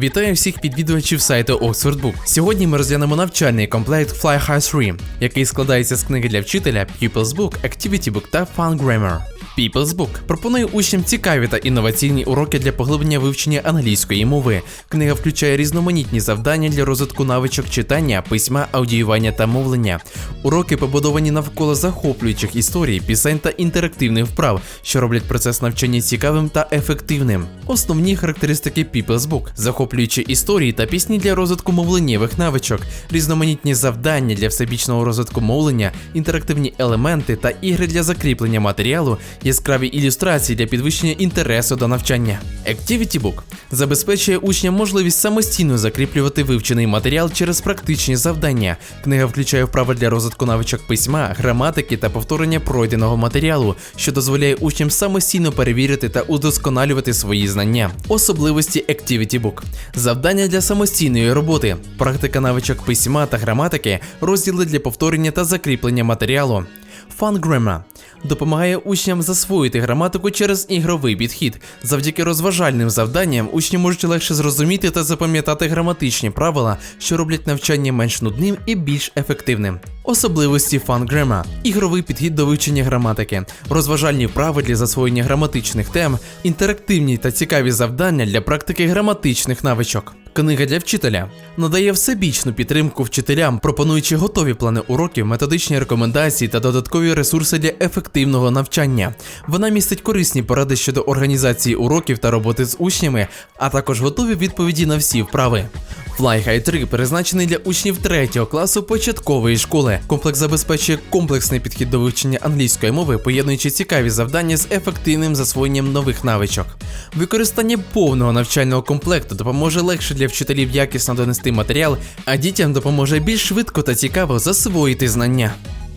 Вітаю всіх підвідувачів сайту Oxford Book. Сьогодні ми розглянемо навчальний комплект Fly High 3, який складається з книги для вчителя Pupils Book, Activity Book та Fun Grammar. People's Book пропонує учням цікаві та інноваційні уроки для поглиблення вивчення англійської мови. Книга включає різноманітні завдання для розвитку навичок читання, письма, аудіювання та мовлення. Уроки побудовані навколо захоплюючих історій, пісень та інтерактивних вправ, що роблять процес навчання цікавим та ефективним. Основні характеристики People's Book – захоплюючі історії та пісні для розвитку мовленнєвих навичок, різноманітні завдання для всебічного розвитку мовлення, інтерактивні елементи та ігри для закріплення матеріалу, яскраві ілюстрації для підвищення інтересу до навчання. Activity забезпечує учням можливість самостійно закріплювати вивчений матеріал через практичні завдання. Книга включає вправи для розвитку навичок письма, граматики та повторення пройденого матеріалу, що дозволяє учням самостійно перевірити та удосконалювати свої знання. Особливості Activity Book завдання для самостійної роботи, практика навичок письма та граматики, розділи для повторення та закріплення матеріалу. Grammar допомагає учням засвоїти граматику через ігровий підхід. Завдяки розважальним завданням учні можуть легше зрозуміти та запам'ятати граматичні правила, що роблять навчання менш нудним і більш ефективним. Особливості Grammar – ігровий підхід до вивчення граматики, розважальні вправи для засвоєння граматичних тем, інтерактивні та цікаві завдання для практики граматичних навичок. Книга для вчителя надає всебічну підтримку вчителям, пропонуючи готові плани уроків, методичні рекомендації та додаткові ресурси для ефективного навчання. Вона містить корисні поради щодо організації уроків та роботи з учнями, а також готові відповіді на всі вправи. Fly High 3 призначений для учнів 3 класу початкової школи. Комплекс забезпечує комплексний підхід до вивчення англійської мови, поєднуючи цікаві завдання з ефективним засвоєнням нових навичок. Використання повного навчального комплекту допоможе легше для вчителів якісно донести матеріал, а дітям допоможе більш швидко та цікаво засвоїти знання.